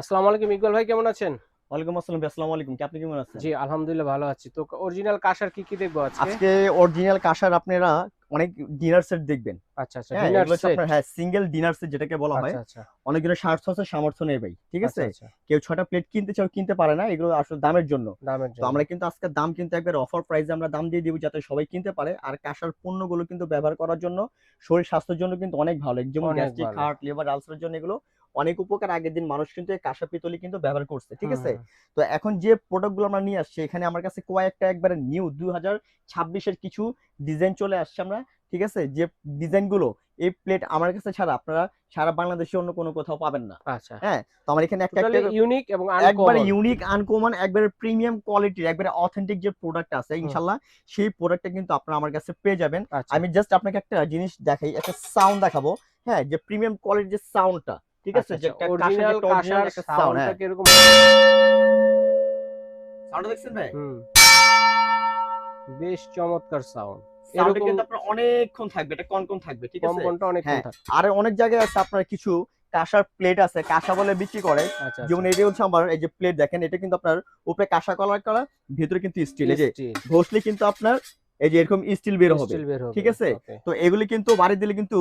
আসসালামু আলাইকুম ইকবাল ভাই কেমন আছেন? ওয়ালাইকুম আসসালাম আসসালামু আলাইকুম। কি আপনি কেমন আছেন? জি আলহামদুলিল্লাহ ভালো আছি। তো অরিজিনাল কাশার কি কি দেখব আজকে? আজকে অরিজিনাল কাঁসার আপনারা অনেক ডিনার সেট দেখবেন। আচ্ছা আচ্ছা ডিনার সেট হ্যাঁ সিঙ্গেল ডিনার সেট যেটাকে বলা হয়। আচ্ছা আচ্ছা। আছে সামর্থ্য নেই ভাই ঠিক আছে? আচ্ছা, আচ্ছা, কেউ ছটা প্লেট কিনতে চাও কিনতে পারে না এগুলো আসলে দামের জন্য। তো আমরা কিন্তু আজকে দাম কিন্তু একবার অফার প্রাইসে আমরা দাম দিয়ে দিব যাতে সবাই কিনতে পারে। আর কাঁসার পণ্যগুলো কিন্তু ব্যবহার করার জন্য শরীর স্বাস্থ্যের জন্য কিন্তু অনেক ভালো। যেমন গ্যাস্ট্রিক হার্ট লিভার আলসারের জন্য এগুলো অনেক উপকার আগের দিন মানুষ কিন্তু এই কাঁসা পিতলি কিন্তু ব্যবহার করছে ঠিক আছে? তো এখন যে প্রোডাক্টগুলো আমরা নিয়ে আসছি এখানে আমার কাছে কয়েকটা একবারে নিউ দুই হাজার ছাব্বিশের কিছু ডিজাইন চলে আসছে আমরা ঠিক আছে? যে ডিজাইনগুলো এই প্লেট আমার কাছে ছাড়া আপনারা সারা বাংলাদেশে অন্য কোনো কোথাও পাবেন না। আচ্ছা। হ্যাঁ তো আমার এখানে একটা একটা ইউনিক এবং একবারে ইউনিক আনকমন একবারে প্রিমিয়াম কোয়ালিটির একবারে অথেন্টিক যে প্রোডাক্ট আছে ইনশাল্লাহ সেই প্রোডাক্টটা কিন্তু আপনারা আমার কাছে পেয়ে যাবেন। আচ্ছা। আমি জাস্ট আপনাকে একটা জিনিস দেখাই একটা সাউন্ড দেখাবো। হ্যাঁ যে প্রিমিয়াম কোয়ালিটির যে সাউন্ডটা ঠিক আছে? যে একটা অরিজিনাল কাশার একটা সাউন্ডটা হ্যাঁ। কীরকম সাউন্ডটা দেখছেন ভাই? বেশ চমৎকার সাউন্ড সাউন্ডটা কিন্তু আপনার অনেকক্ষণ থাকবে এটা কনকন থাকবে ঠিক আছে? কম্পনটা অনেক হ্যাঁ। আর অনেক জায়গায় আছে আপনার কিছু কাঁসার প্লেট আছে কাঁসা বলে বিক্রি করে। আচ্ছা যেমন এটা হচ্ছে আমার এই যে প্লেট দেখেন এটা কিন্তু আপনার উপরে কাঁসা কলার করা ভিতরে কিন্তু স্টিল এই যে ঘষলে কিন্তু আপনার এই যে এরকম স্টিল বের হবে ঠিক আছে? তো এগুলি কিন্তু বাড়ি দিলে কিন্তু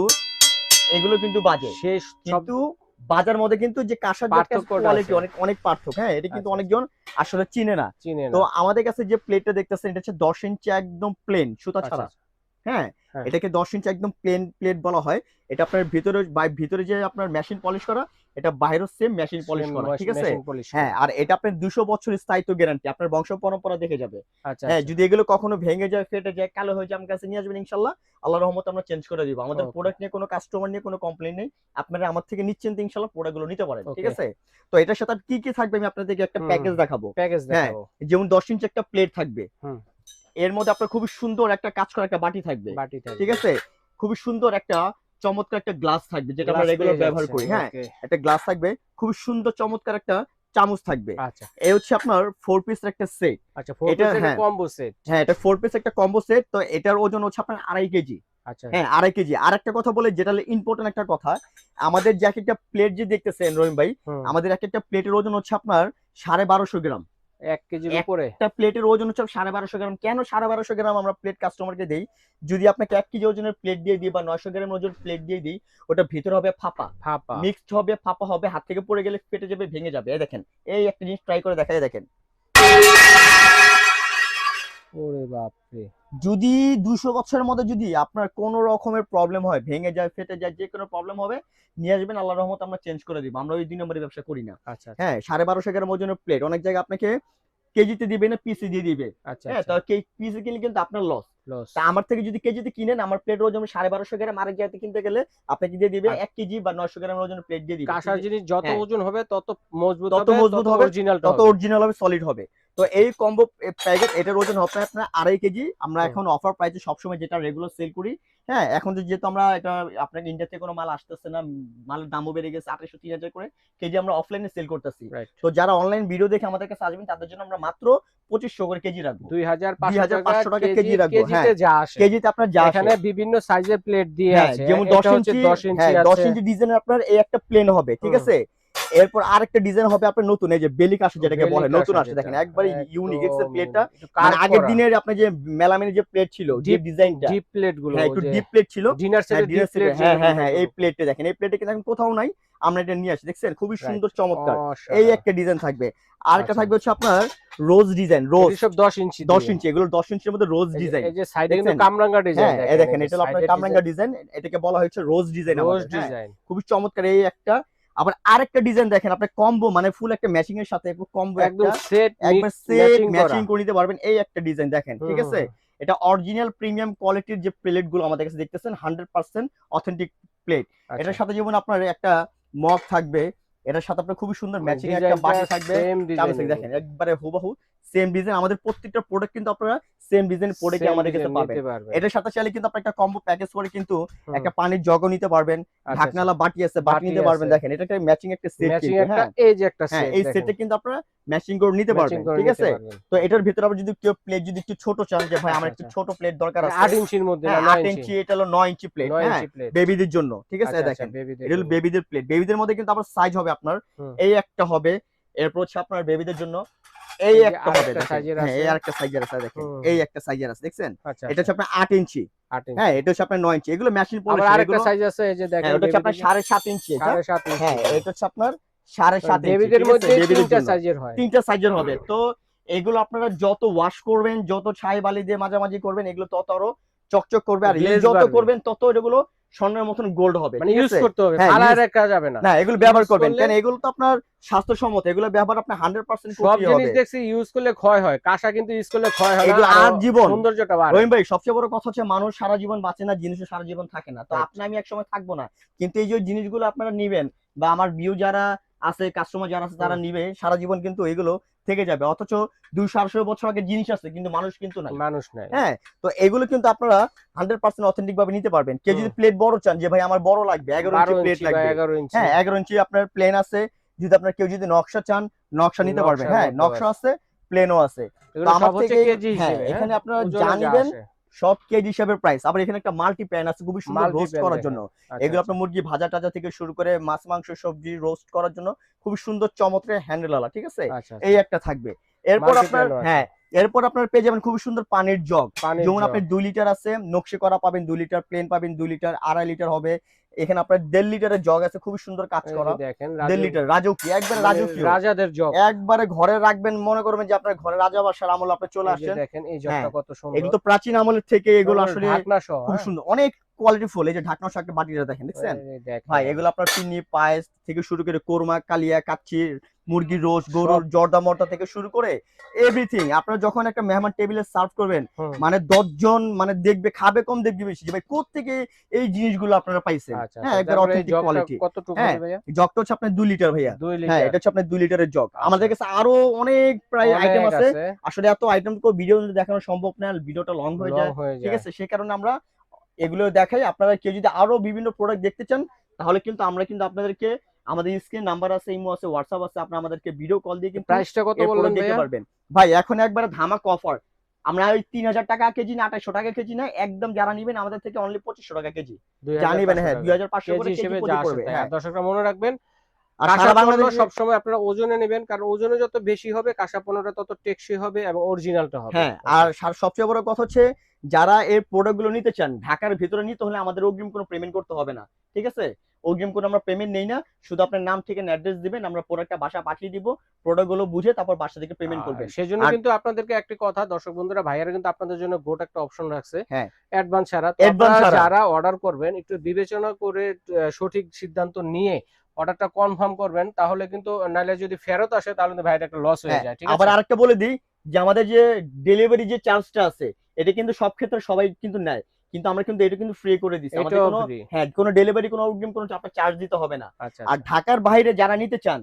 এগুলো কিন্তু বাজে। শেষ কিন্তু বাজার মধ্যে কিন্তু যে কাঁসার কোয়ালিটি অনেক অনেক পার্থক্য। হ্যাঁ এটা কিন্তু আচ্ছা, অনেকজন আসলে চিনে না। তো আমাদের কাছে যে প্লেটটা দেখতেছেন এটা হচ্ছে দশ ইঞ্চি একদম প্লেন সুতা আচ্ছা, ছাড়া। আচ্ছা। হ্যাঁ? হ্যাঁ। এটাকে দশ ইঞ্চি একদম প্লেন প্লেট বলা হয়। এটা আপনার ভিতরে ভিতরে যে আপনার মেশিন পলিশ করা এটা বাইরেও সেম মেশিন পলিশ করা ঠিক আছে? হ্যাঁ আর এটা আপনার দুশো বছর স্থায়িত্ব গ্যারান্টি আপনার বংশ পরম্পরা দেখে যাবে। আচ্ছা হ্যাঁ আচ্ছা। যদি এগুলো কখনো ভেঙে যায় ফেটে যায় কালো হয়ে যায় আমার কাছে নিয়ে আসবেন ইনশাল্লাহ। আল্লাহ রহমত আমরা চেঞ্জ করে দিব। আমাদের প্রোডাক্ট নিয়ে কোনো কাস্টমার নিয়ে কোনো কমপ্লেন নেই। আপনারা আমার থেকে নিশ্চিন্তে ইনশাল্লাহ প্রোডাক্টগুলো নিতে পারেন ঠিক আছে? তো এটার সাথে কি কি থাকবে আমি আপনাদেরকে একটা প্যাকেজ দেখাবো। প্যাকেজ হ্যাঁ। যেমন দশ ইঞ্চি একটা প্লেট থাকবে। হুম। এর মধ্যে আপনার খুবই সুন্দর একটা কাজ করা একটা বাটি থাকবে। বাটি থাকবে। ঠিক আছে? খুবই সুন্দর একটা চমৎকার একটা গ্লাস থাকবে যেটা আমরা রেগুলার ব্যবহার করি হ্যাঁ? একটা গ্লাস থাকবে খুবই সুন্দর চমৎকার একটা চামচ থাকবে। আচ্ছা। এই হচ্ছে আপনার ফোর পিস একটা সেট আচ্ছা ফোর পিসের হ্যাঁ। কম্বো সেট হ্যাঁ এটা ফোর পিস একটা কম্বো সেট তো এটার ওজন হচ্ছে আপনার আড়াই কেজি। আচ্ছা। হ্যাঁ আড়াই কেজি। আর একটা কথা বলে যেটা ইম্পর্টেন্ট একটা কথা আমাদের যে এক একটা প্লেট যে দেখতেছেন রহিম ভাই আমাদের এক একটা প্লেটের ওজন হচ্ছে আপনার সাড়ে বারোশো গ্রাম। এক কেজির এক- উপরে? একটা প্লেটের ওজন হচ্ছে সাড়ে বারোশো গ্রাম। কেন সাড়ে বারোশো গ্রাম আমরা প্লেট কাস্টমারকে দেই? যদি আপনাকে এক কেজি ওজনের প্লেট দিয়ে দিই বা নয়শো গ্রাম ওজন প্লেট দিয়ে দিই ওটা ভিতরে হবে ফাঁপা। ফাপা। মিক্সড হবে ফাঁপা হবে হাত থেকে পড়ে গেলে ফেটে যাবে ভেঙে যাবে। দেখেন এই একটা জিনিস ট্রাই করে দেখা যায় দেখেন। ওরে বাপরে। যদি দুশো বছরের মধ্যে যদি আপনার কোনো রকমের প্রবলেম হয় ভেঙে যায় ফেটে যায় যে কোনো প্রবলেম হবে নিয়ে আসবেন আল্লাহ রহমত আমরা চেঞ্জ করে দিব। আমরা ওই দুই নম্বরের ব্যবসা করি না। আচ্ছা আচ্ছা, হ্যাঁ সাড়ে বারোশো গ্রাম ওজনের প্লেট অনেক জায়গায় আপনাকে কেজিতে দিবে না পিসে দিয়ে দিবে। আচ্ছা হ্যাঁ আচ্ছা। পিসে কিনলে কিন্তু আপনার লস তা আমার থেকে যদি কেজিতে কিনেন আমার প্লেট ওজন সাড়ে বারোশো গ্রাম আরেক জায়গাতে কিনতে গেলে আপনাকে দিয়ে দিবে আচ্ছা। এক কেজি বা নয়শো গ্রাম ওজন প্লেট দিয়ে দিবে। কাঁসার জিনিস যত হ্যাঁ। ওজন হবে তত মজবুত তত মজবুত হবে, অরিজিনাল তত অরিজিনাল হবে সলিড হবে। তো এই কম্বো প্যাকেট এটার ওজন হবে আপনার আড়াই কেজি। আমরা এখন অফার প্রাইসে সবসময় যেটা রেগুলার সেল করি হ্যাঁ এখন যেহেতু আমরা এটা আপনার ইন্ডিয়া থেকে কোনো মাল আসতেছে না মালের দামও বেড়ে গেছে আঠাশশো তিন হাজার করে কেজি আমরা অফলাইনে সেল করতেছি। তো যারা অনলাইন ভিডিও দেখে আমাদের কাছে আসবেন তাদের জন্য আমরা মাত্র পঁচিশশো করে কেজি রাখব। দুই হাজার 2500 টাকা কেজি রাখব, হ্যাঁ। কেজিতে আপনার যা এখানে বিভিন্ন সাইজের প্লেট দিয়ে হ্যাঁ, আছে। যেমন দশ ইঞ্চি দশ ইঞ্চি হ্যাঁ ডিজাইনের আপনার এই একটা প্লেন হবে ঠিক আছে? এরপর আরেকটা ডিজাইন হবে আপনার নতুন এই যে বেলিক আসে যেটাকে বলে নতুন আসে দেখেন একবারে ইউনিক একদম প্লেটটা আগের দিনের আপনার যে মেলামিনের যে প্লেট ছিল যে Deep- ডিজাইনটা ডিপ প্লেটগুলো হ্যাঁ একটু ডিপ প্লেট ছিল। ডিনার সেটের ডিপ প্লেট হ্যাঁ হ্যাঁ হ্যাঁ এই প্লেটটা দেখেন এই প্লেটে কিন্তু এখন কোথাও নাই আমরা এটা নিয়ে আসি দেখছেন? খুবই সুন্দর চমৎকার। এই একটা ডিজাইন থাকবে। আর একটা আচ্ছা। থাকবে হচ্ছে আপনার রোজ ডিজাইন রোজ সব 10 ইঞ্চি দশ দিয়ে। ইঞ্চি এগুলো দশ ইঞ্চির মধ্যে রোজ ডিজাইন এই যে সাইডে কিন্তু কামরাঙ্গা ডিজাইন হ্যাঁ দেখেন এটা আপনার কামরাঙ্গা ডিজাইন এটাকে বলা হয়েছে রোজ ডিজাইন রোজ ডিজাইন খুবই চমৎকার এই একটা আবার আরেকটা ডিজাইন দেখেন আপনি কম্বো মানে ফুল একটা ম্যাচিং এর সাথে কম্বো একদম সেট একবার সেট ম্যাচিং করে। নিতে পারবেন এই একটা ডিজাইন দেখেন ঠিক আছে? এটা অরিজিনাল প্রিমিয়াম কোয়ালিটির যে প্লেটগুলো আমাদের কাছে দেখতেছেন হান্ড্রেড পার্সেন্ট অথেন্টিক প্লেট। এটার সাথে যেমন আপনার একটা মগ থাকবে এটার সাথে আপনার খুবই সুন্দর ম্যাচিং একটা বাটি থাকবে দেখেন একবারে হুবহু সেম ডিজাইন আমাদের প্রত্যেকটা প্রোডাক্ট কিন্তু আপনারা সেম ডিজাইন প্রোডাক্ট Same আমাদের কাছে পাবেন। এটার সাথে চাইলে কিন্তু আপনি একটা কম্বো প্যাকেজ করে কিন্তু একটা পানির জগও নিতে পারবেন আচ্ছা, ঢাকনালা বাটি আছে বাটি নিতে পারবেন দেখেন এটা একটা ম্যাচিং একটা সেট ম্যাচিং কিন্তু একটা হ্যাঁ। এই যে একটা হ্যাঁ সেট এই সেটে কিন্তু আপনারা ম্যাচিং করে নিতে পারবেন ঠিক আছে? তো এটার ভিতরে আবার যদি কেউ প্লেট যদি একটু ছোট চান যে ভাই আমার আচ্ছা, একটু আচ্ছা। ছোট প্লেট দরকার আছে। ইঞ্চির মধ্যে হ্যাঁ না আট নয় ইঞ্চি এটা হলো নয় ইঞ্চি প্লেট হ্যাঁ বেবিদের জন্য ঠিক আছে আচ্ছা, দেখেন। এটা হলো বেবিদের প্লেট বেবিদের মধ্যে কিন্তু আবার সাইজ হবে আপনার। এই একটা হবে এরপর হচ্ছে আপনার বেবিদের জন্য এই এই একটা হবে হ্যাঁ এই। আরেকটা সাইজের আছে দেখেন। এই একটা সাইজের আছে দেখছেন? আচ্ছা এটা হচ্ছে আপনার আট ইঞ্চি। হ্যাঁ এটা হচ্ছে আপনার ইঞ্চি। এগুলো মেশিন আবার পলিশ আরেকটা সাইজ আছে এই যে দেখেন হ্যাঁ হচ্ছে আপনার সাড়ে সাত ইঞ্চি এটা? সাড়ে সাত ইঞ্চি। হ্যাঁ এটা হচ্ছে আপনার সাড়ে সাত ইঞ্চি বেবিদের ঠিক আছে? মধ্যে তিনটা সাইজের হয়। তিনটা সাইজের হবে। তো এগুলো আপনারা যত ওয়াশ করবেন যত ছাই বালি দিয়ে মাঝামাঝি করবেন এগুলো তত আরও চকচক করবে। আর যত করবেন তত এগুলো স্বর্ণের মতন গোল্ড হবে মানে ইউজ করতে হবে হ্যাঁ, রাখা যাবে না। না এগুলো ব্যবহার করবেন কারণ এগুলো তো আপনার স্বাস্থ্যসম্মত এগুলো ব্যবহার হান্ড্রেড পার্সেন্ট সব জিনিস দেখছি ইউজ করলে ক্ষয় হয় কাঁসা কিন্তু ইউজ করলে ক্ষয় হয় এগুলো আর জীবন সৌন্দর্যটা বাড়ে। রহিম ভাই সবচেয়ে বড় কথা হচ্ছে মানুষ সারা জীবন বাঁচে না জিনিসও সারা জীবন থাকে না। তো। আপনি আমি একসময় থাকব না কিন্তু এই যে জিনিসগুলো আপনারা নিবেন বা আমার ভিউ যারা আছে কাস্টমার যারা আছে তারা নিবে সারা জীবন কিন্তু এগুলো থেকে যাবে। অথচ দুইশো আড়াইশো বছর আগে জিনিস আছে কিন্তু মানুষ কিন্তু নাই। মানুষ নাই। হ্যাঁ তো এগুলো কিন্তু আপনারা হান্ড্রেড পার্সেন্ট অথেন্টিক ভাবে নিতে পারবেন। কেউ যদি প্লেট বড় চান যে ভাই আমার বড় লাগবে এগারো ইঞ্চি প্লেট লাগবে। এগারো ইঞ্চি। হ্যাঁ এগারো ইঞ্চি আপনার প্লেন আছে যদি আপনার কেউ যদি নকশা চান নকশা নিতে পারবেন। হ্যাঁ নকশা আছে প্লেনও আছে। তো আমার হচ্ছে থেকে- হ্যাঁ, এখানে হ্যাঁ? আপনারা ওজনে যা জানিবেন। সব কেজি হিসাবে প্রাইস আবার এখানে একটা মাল্টি প্যান আছে খুবই সুন্দর রোস্ট করার জন্য। আচ্ছা, এগুলো আচ্ছা। আপনার মুরগি ভাজা টাজা থেকে শুরু করে মাছ মাংস সবজি রোস্ট করার জন্য খুব সুন্দর চমৎকার হ্যান্ডেল আলা ঠিক আছে? আচ্ছা, এই একটা থাকবে। এরপর আপনার। হ্যাঁ এরপর আপনার পেয়ে যাবেন খুব সুন্দর পানির জগ। যেমন আপনি আপনার দুই লিটার আছে নকশে করা পাবেন দুই লিটার প্লেন পাবেন দুই লিটার আড়াই লিটার হবে। এখানে আপনার দেড় লিটারের জগ আছে খুবই সুন্দর কাজ করা। দেখেন দেড় লিটার রাজকীয় একবার রাজকীয় রাজাদের জগ। একবারে ঘরে রাখবেন মনে করবেন যে আপনার ঘরে রাজা বাসার আমল আপনি চলে আসছেন। দেখেন এই জগটা হ্যাঁ, কত সুন্দর। এগুলো তো প্রাচীন আমলের থেকে এগুলো আসলে খুব হ্যাঁ? সুন্দর। অনেক কোয়ালিটি ফুল এই যে ঢাকনা শাকের বাটিটা দেখেন দেখছেন? ভাই এগুলো আপনার চিনি পায়েস থেকে শুরু করে কোরমা কালিয়া কাচ্চি মুরগির রোজ গরুর জর্দা মর্দা থেকে শুরু করে এভরিথিং আপনারা যখন একটা মেহমান টেবিলে সার্ভ করবেন মানে দশজন মানে দেখবে খাবে কম দেখবে বেশি যে ভাই থেকে এই জিনিসগুলো আপনারা পাইছেন? আচ্ছা, হ্যাঁ আচ্ছা। একবার অথেন্টিক কোয়ালিটি হ্যাঁ, জগটা হচ্ছে আপনার দুই লিটার ভাইয়া। হ্যাঁ এটা হচ্ছে আপনার দুই লিটারের জগ। আচ্ছা। আমাদের কাছে আরও অনেক প্রায় আইটেম আছে। আসলে এত আইটেম তো ভিডিও দেখানো সম্ভব না ভিডিওটা লং হয়ে যায়। ঠিক আছে? সেই কারণে আমরা এগুলো দেখাই। আপনারা কেউ যদি আরও বিভিন্ন প্রোডাক্ট দেখতে চান তাহলে কিন্তু আমরা কিন্তু আপনাদেরকে আমাদের স্ক্রিন নাম্বার আছে ইমো আছে হোয়াটসঅ্যাপ আছে আপনারা আমাদেরকে ভিডিও কল দিয়ে কিন্তু প্রাইসটা কত বললেন ভাইয়া? পারবেন। ভাই এখন একবার ধামাক অফার আমরা ওই তিন হাজার টাকা কেজি না আঠাইশো টাকা কেজি না একদম যারা নিবেন আমাদের থেকে অনলি পঁচিশশো টাকা কেজি। 2500 জানিবেন হ্যাঁ। দুই হাজার পাঁচশো হিসেবে যা হ্যাঁ। দর্শকরা মনে রাখবেন সবসময় আপনারা ওজনে নেবেন কারণ ওজনে যত বেশি হবে কাঁসা পণ্যটা তত টেকসই হবে এবং অরিজিনালটা হবে। হ্যাঁ আর সবচেয়ে বড় কথা হচ্ছে যারা এই প্রোডাক্টগুলো নিতে চান ঢাকার ভিতরে নিতে হলে আমাদের অগ্রিম কোনো পেমেন্ট করতে হবে না ঠিক আছে? অগ্রিম কোনো আমরা পেমেন্ট নেই না শুধু আপনার নাম থেকে অ্যাড্রেস দিবেন আমরা প্রোডাক্টটা বাসা পাঠিয়ে দিব প্রোডাক্টগুলো বুঝে তারপর বাসা থেকে পেমেন্ট করবেন। সেই জন্য কিন্তু আপনাদেরকে একটি কথা দর্শক বন্ধুরা ভাইয়ারা কিন্তু আপনাদের জন্য গোট একটা অপশন রাখছে। হ্যাঁ। অ্যাডভান্স ছাড়া। যারা অর্ডার করবেন একটু বিবেচনা করে সঠিক সিদ্ধান্ত নিয়ে অর্ডারটা কনফার্ম করবেন তাহলে কিন্তু নাইলে যদি ফেরত আসে তাহলে কিন্তু ভাইয়ের একটা লস হয়ে হ্যাঁ, যায় ঠিক আবার আরেকটা বলে দিই যে আমাদের যে ডেলিভারি যে চার্জটা আছে এটা কিন্তু সব ক্ষেত্রে সবাই কিন্তু নেয়। কিন্তু আমরা কিন্তু এটা কিন্তু ফ্রি করে দিচ্ছি। আমাদের কোনো হ্যাঁ কোনো ডেলিভারি কোনো অগ্রিম কোনো আপনার চার্জ দিতে হবে না। আচ্ছা আর ঢাকার বাইরে যারা নিতে চান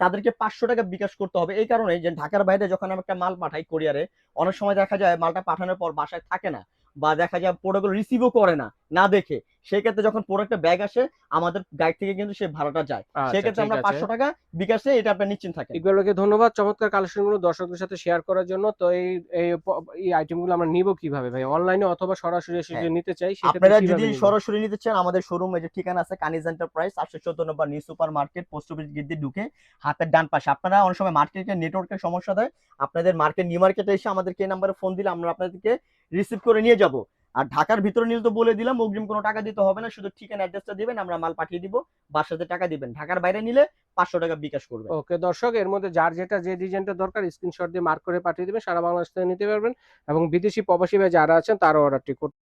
তাদেরকে পাঁচশো টাকা বিকাশ করতে হবে। এই কারণে যে ঢাকার বাইরে যখন আমি একটা মাল পাঠাই কোরিয়ারে অনেক সময় দেখা যায় মালটা পাঠানোর পর বাসায় থাকে না বা দেখা যায় প্রোডাক্ট রিসিভও করে না। না দেখে সেক্ষেত্রে যখন প্রোডাক্টের ব্যাগ আসে আমাদের গাইড থেকে কিন্তু সেই ভাড়াটা যায়। আচ্ছা, সেক্ষেত্রে আমরা। পাঁচশো টাকা বিকাশে এটা আপনি নিশ্চিন্ত থাকেন। ইকবালকে ধন্যবাদ। চমৎকার কালেকশনগুলো দর্শকদের সাথে শেয়ার করার জন্য। তো এই এই প- এই আইটেমগুলো আমরা নিব কীভাবে ভাই? অনলাইনে অথবা সরাসরি এসে যদি হ্যাঁ। নিতে চাই আপনারা যদি সরাসরি নিতে চান আমাদের শোরুম যে ঠিকানা আছে কানিজ এন্টারপ্রাইজ আটশো চোদ্দ নম্বর new super market post office gate দিয়ে ঢুকে হাতের ডান পাশে। আপনারা অনেক সময় মার্কেটের নেটওয়ার্কের সমস্যা দেয় আপনাদের মার্কেট নিউ মার্কেটে এসে আমাদেরকে এই নাম্বারে ফোন দিলে আমরা আপনাদেরকে রিসিভ করে নিয়ে যাব। আর ঢাকার ভিতরে নিলে তো বলে দিলাম, অগ্রিম কোনো টাকা দিতে হবে না, শুধু ঠিকানা অ্যাড্রেসটা দিবেন, আমরা মাল পাঠিয়ে দিব বাসাতে টাকা দিবেন। ঢাকার বাইরে নিলে পাঁচশো টাকা বিকাশ করবে ওকে, দর্শক, এর মধ্যে যার যেটা যে ডিজাইনটা দরকার স্ক্রিনশট দিয়ে মার্ক করে পাঠিয়ে দিবেন, সারা বাংলাদেশ থেকে নিতে পারবেন এবং বিদেশি প্রবাসী যারা আছেন, তারও অর্ডারটি করতে